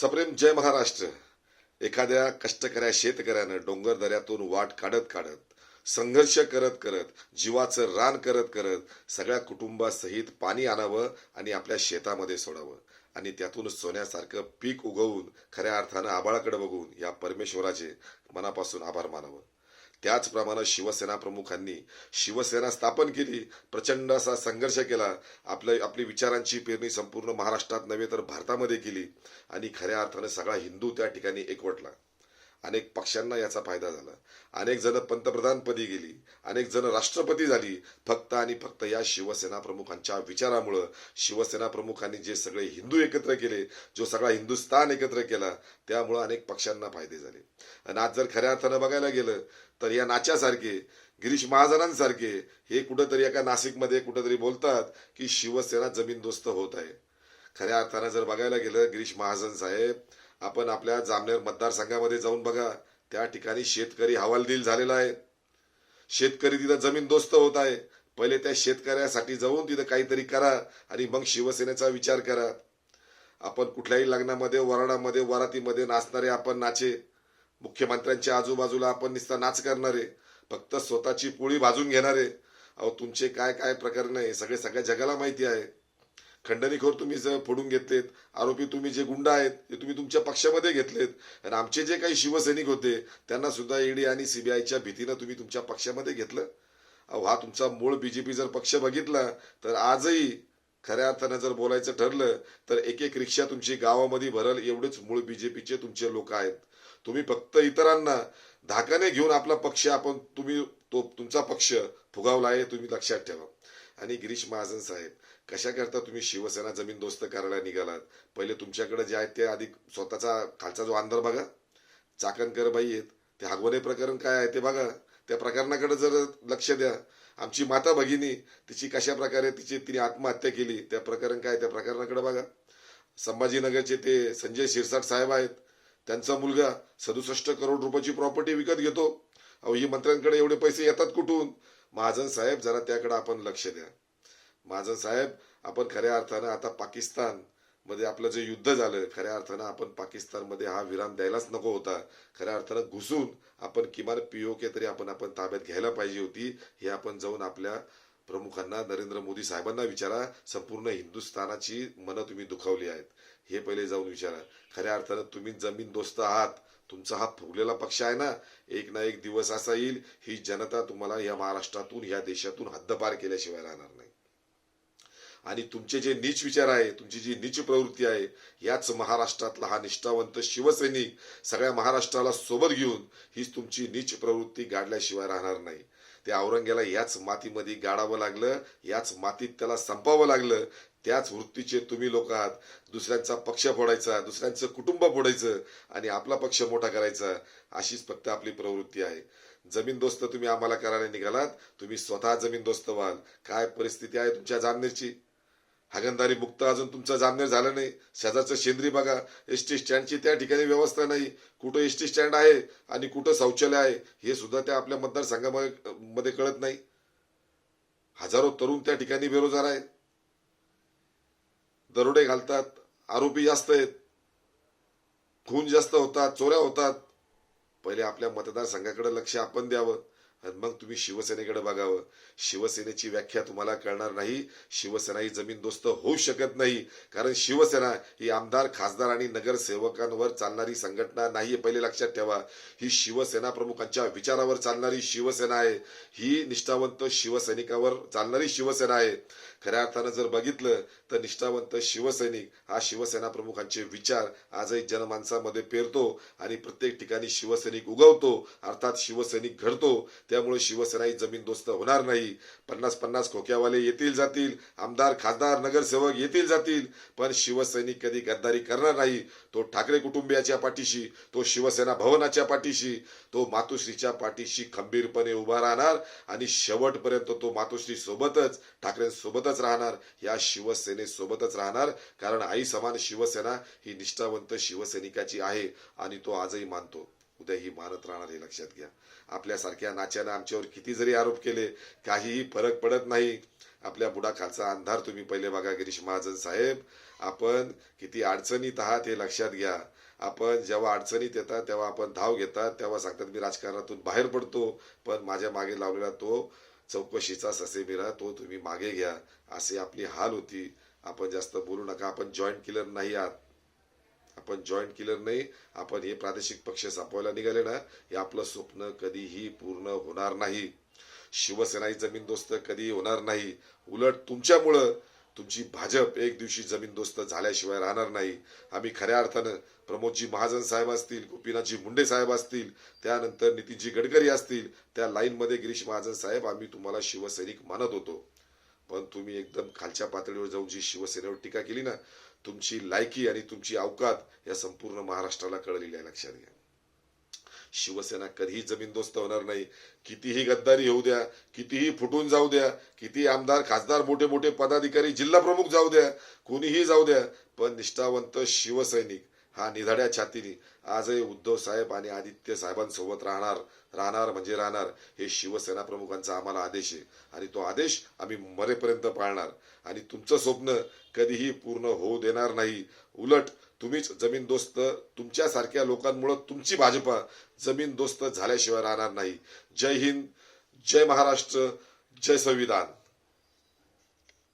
सप्रेम जय महाराष्ट्र. एखाद्या कष्टकऱ्या शेतकऱ्यानं डोंगर दऱ्यातून वाट काढत काढत संघर्ष करत करत जीवाचं रान करत करत सगळ्या कुटुंबासहित पाणी आणावं आणि आपल्या शेतामध्ये सोडावं आणि त्यातून सोन्यासारखं पीक उगवून खऱ्या अर्थानं आबाळाकडे बघून या परमेश्वराचे मनापासून आभार मानावं. त्याचप्रमाणे शिवसेना प्रमुखांनी शिवसेना स्थापन केली प्रचंड असा संघर्ष केला आपल्या आपली विचारांची पेरणी संपूर्ण महाराष्ट्रात नव्हे तर भारतामध्ये केली. आणि खऱ्या अर्थाने सगळा हिंदू त्या ठिकाणी एकवटला. अनेक पक्षांना याचा फायदा झाला. अनेक जण पंतप्रधानपदी गेली. अनेक जण राष्ट्रपती झाली. फक्त आणि फक्त या शिवसेना प्रमुखांच्या विचारामुळं शिवसेना प्रमुखांनी जे सगळे हिंदू एकत्र केले जो सगळा हिंदुस्थान एकत्र केला त्यामुळं अनेक पक्षांना फायदे झाले. आणि आज जर खऱ्या अर्थानं बघायला गेलं तर या नाच्यासारखे गिरीश महाजनांसारखे हे कुठंतरी एका नाशिकमध्ये कुठंतरी बोलतात की शिवसेना जमीनदोस्त होत आहे. खऱ्या अर्थानं जर बघायला गेलं गिरीश महाजन साहेब आपण आपल्या जामनेर मतदारसंघामध्ये जाऊन बघा त्या ठिकाणी शेतकरी हवालदिल झालेला आहे. शेतकरी तिथं जमीन दोस्त होत आहे. पहिले त्या शेतकऱ्यासाठी जाऊन तिथं काहीतरी करा आणि मग शिवसेनेचा विचार करा. आपण कुठल्याही लग्नामध्ये वराडामध्ये वरातीमध्ये नाचणारे आपण नाचे. मुख्यमंत्र्यांच्या आजूबाजूला आपण नुसता नाच करणारे. फक्त स्वतःची पोळी भाजून घेणारे. अहो तुमचे काय काय प्रकरण आहे? सगळे सगळ्या जगाला माहिती आहे. खंडणीखोर तुम्ही फोडून घेतलेत आरोपी तुम्ही जे गुंड आहेत ते तुम्ही तुमच्या पक्षामध्ये घेतलेत. आणि आमचे जे काही शिवसैनिक होते त्यांना सुद्धा ईडी आणि सीबीआयच्या भीतीनं तुम्ही तुमच्या पक्षामध्ये घेतलं. अहो हा तुमचा मूळ बीजेपी जर पक्ष बघितला तर आजही खऱ्या अर्थानं जर बोलायचं ठरलं तर एक एक रिक्षा तुमची गावामध्ये भरल एवढेच मूळ बीजेपीचे तुमचे लोक आहेत. तुम्ही फक्त इतरांना धाकाने घेऊन आपला पक्ष आपण तुम्ही तो तुमचा पक्ष फुगावला आहे तुम्ही लक्षात ठेवा. आणि गिरीश महाजन साहेब कशाकरता तुम्ही शिवसेना जमीन दोस्त करायला निघालात? पहिले तुमच्याकडे जे आहेत ते आधी स्वतःचा खालचा जो अंधार बघा चाकणकर बाई आहेत ते हागवणे प्रकरण काय आहे ते बघा. त्या प्रकरणाकडे जर लक्ष द्या. आमची माता भगिनी तिची कशा प्रकारे तिची तिने आत्महत्या केली त्या प्रकरण काय त्या प्रकरणाकडे बघा. संभाजीनगरचे ते संजय शिरसाट साहेब आहेत. त्यांचा मुलगा सदुसष्ट करोड रुपयाची प्रॉपर्टी विकत घेतो. अहो ही मंत्र्यांकडे एवढे पैसे येतात कुठून? महाजन साहेब जरा त्याकडे आपण लक्ष द्या. महाजन साहेब आपण खऱ्या अर्थानं आता पाकिस्तानमध्ये आपलं जे युद्ध झालं खऱ्या अर्थानं आपण पाकिस्तानमध्ये हा विराम द्यायलाच नको होता. खऱ्या अर्थानं घुसून आपण किमान पीओके तरी आपण आपण ताब्यात घ्यायला पाहिजे होती. हे आपण जाऊन आपल्या प्रमुखांना नरेंद्र मोदी साहेबांना विचारा. संपूर्ण हिंदुस्थानाची मनं तुम्ही दुखावली आहेत. हे पहिले जाऊन विचारा. खऱ्या अर्थानं तुम्ही जमीन दोस्त आहात. तुमचा हा फुगलेला पक्ष आहे ना एक ना एक दिवस असा येईल ही जनता तुम्हाला या महाराष्ट्रातून या देशातून हद्दपार केल्याशिवाय राहणार नाही. आणि तुमचे जे नीच विचार आहे तुमची जी नीच प्रवृत्ती आहे याच महाराष्ट्रातला हा निष्ठावंत शिवसैनिक सगळ्या महाराष्ट्राला सोबत घेऊन हीच तुमची नीच प्रवृत्ती गाडल्याशिवाय राहणार नाही. त्या औरंग्याला याच मातीमध्ये गाडावं लागलं याच मातीत त्याला संपावं लागलं त्याच वृत्तीचे तुम्ही लोक आहात. दुसऱ्यांचा पक्ष फोडायचा दुसऱ्यांचं कुटुंब फोडायचं आणि आपला पक्ष मोठा करायचा अशीच फक्त आपली प्रवृत्ती आहे. जमीन दोस्त तुम्ही आम्हाला करायला निघालात तुम्ही स्वतः जमीन दोस्त व्हाल. काय परिस्थिती आहे तुमच्या जामनेरची? हागंदारी मुक्त अजून तुमचं जामनेर झालं नाही. शेजारचं शेंद्री बघा. एस टी स्टँडची त्या ठिकाणी व्यवस्था नाही. कुठं एस टी स्टँड आहे आणि कुठं शौचालय आहे हे सुद्धा त्या आपल्या मतदारसंघामध्ये मध्ये कळत नाही. हजारो तरुण त्या ठिकाणी बेरोजगार आहेत. दरोडे घालतात आरोपी जास्त आहेत खून जास्त होतात चोऱ्या होतात. पहिले आपल्या मतदारसंघाकडे लक्ष आपण द्यावं आणि मग तुम्ही शिवसेनेकडे बघावं. शिवसेनेची व्याख्या तुम्हाला कळणार नाही. शिवसेना ही जमीन दोस्त होऊ शकत नाही. कारण शिवसेना ही आमदार खासदार आणि नगरसेवकांवर चालणारी संघटना नाही पहिले लक्षात ठेवा ही शिवसेना प्रमुखांच्या विचारावर चालणारी शिवसेना आहे. ही निष्ठावंत शिवसैनिकावर चालणारी शिवसेना आहे. खऱ्या अर्थानं जर बघितलं तर निष्ठावंत शिवसैनिक हा शिवसेना प्रमुखांचे विचार आजही जनमानसामध्ये पेरतो आणि प्रत्येक ठिकाणी शिवसैनिक उगवतो अर्थात शिवसैनिक घडतो. त्यामुळे शिवसेना ही जमीन दोस्त होणार नाही. पन्नास पन्नास खोक्यावाले येतील जातील आमदार खासदार नगरसेवक येतील जातील पण शिवसैनिक कधी गद्दारी करणार नाही. तो ठाकरे कुटुंबियाच्या पाठीशी तो शिवसेना भवनाच्या पाठीशी तो मातोश्रीच्या पाठीशी खंबीरपणे उभा राहणार आणि शेवटपर्यंत तो मातोश्री सोबतच ठाकरेंसोबतच राहणार. या शिवसेने सोबतच राहणार कारण आई समान शिवसेना ही निष्ठावंत शिवसैनिकाची आहे आणि तो आजही मानतो. उद्या ही मानत राहणार हे लक्षात घ्या. आपल्यासारख्या नाच्यानं आमच्यावर किती जरी आरोप केले काहीही फरक पडत नाही. आपल्या बुडाखालचा अंधार तुम्ही पहिले बघा गिरीश महाजन साहेब. आपण किती अडचणीत आहात हे लक्षात घ्या. आपण जेव्हा अडचणीत येतात तेव्हा आपण धाव घेतात तेव्हा सांगतात मी राजकारणातून बाहेर पडतो. पण माझ्या मागे लावलेला तो चौकशीचा ससेमिरा तो तुम्ही मागे घ्या. असे आपली हाल होती. आपण जास्त बोलू नका. आपण जॉईंट किलर नाही आहात. आपण जॉईंट किलर नाही. आपण हे प्रादेशिक पक्ष सापवायला निघाले ना हे आपलं स्वप्न कधीही पूर्ण होणार नाही. शिवसेना ही जमीन दोस्त कधीही होणार नाही. उलट तुमच्यामुळं तुमची भाजप एक दिवशी जमीन दोस्त झाल्याशिवाय राहणार नाही. आम्ही खऱ्या अर्थानं प्रमोदजी महाजन साहेब असतील गोपीनाथजी मुंडे साहेब असतील त्यानंतर नितीनजी गडकरी असतील त्या लाईनमध्ये गिरीश महाजन साहेब आम्ही तुम्हाला शिवसैनिक मानत होतो. पण तुम्ही एकदम खालच्या पातळीवर जाऊन जी शिवसेनेवर टीका केली ना तुमची लायकी आणि तुमची अवकात या संपूर्ण महाराष्ट्राला कळलेली आहे लक्षात घ्या. शिवसेना कधीही जमीनदोस्त होणार नाही. कितीही गद्दारी होऊ द्या कितीही फुटून जाऊ द्या किती आमदार खासदार मोठे मोठे पदाधिकारी जिल्हा प्रमुख जाऊ द्या कोणीही जाऊ द्या पण निष्ठावंत शिवसैनिक हा निधाड्या छातीने. आजही उद्धव साहेब आणि आदित्य साहेबांसोबत राहणार राहणार म्हणजे राहणार हे शिवसेना प्रमुखांचा आम्हाला आदेश आहे. आणि तो आदेश आम्ही मरेपर्यंत पाळणार. आणि तुमचं स्वप्न कधीही पूर्ण होऊ देणार नाही. उलट तुम्हीच जमीन दोस्त तुमच्यासारख्या लोकांमुळं तुमची भाजपा जमीन दोस्त झाल्याशिवाय राहणार नाही. जय हिंद जय महाराष्ट्र जय संविधान.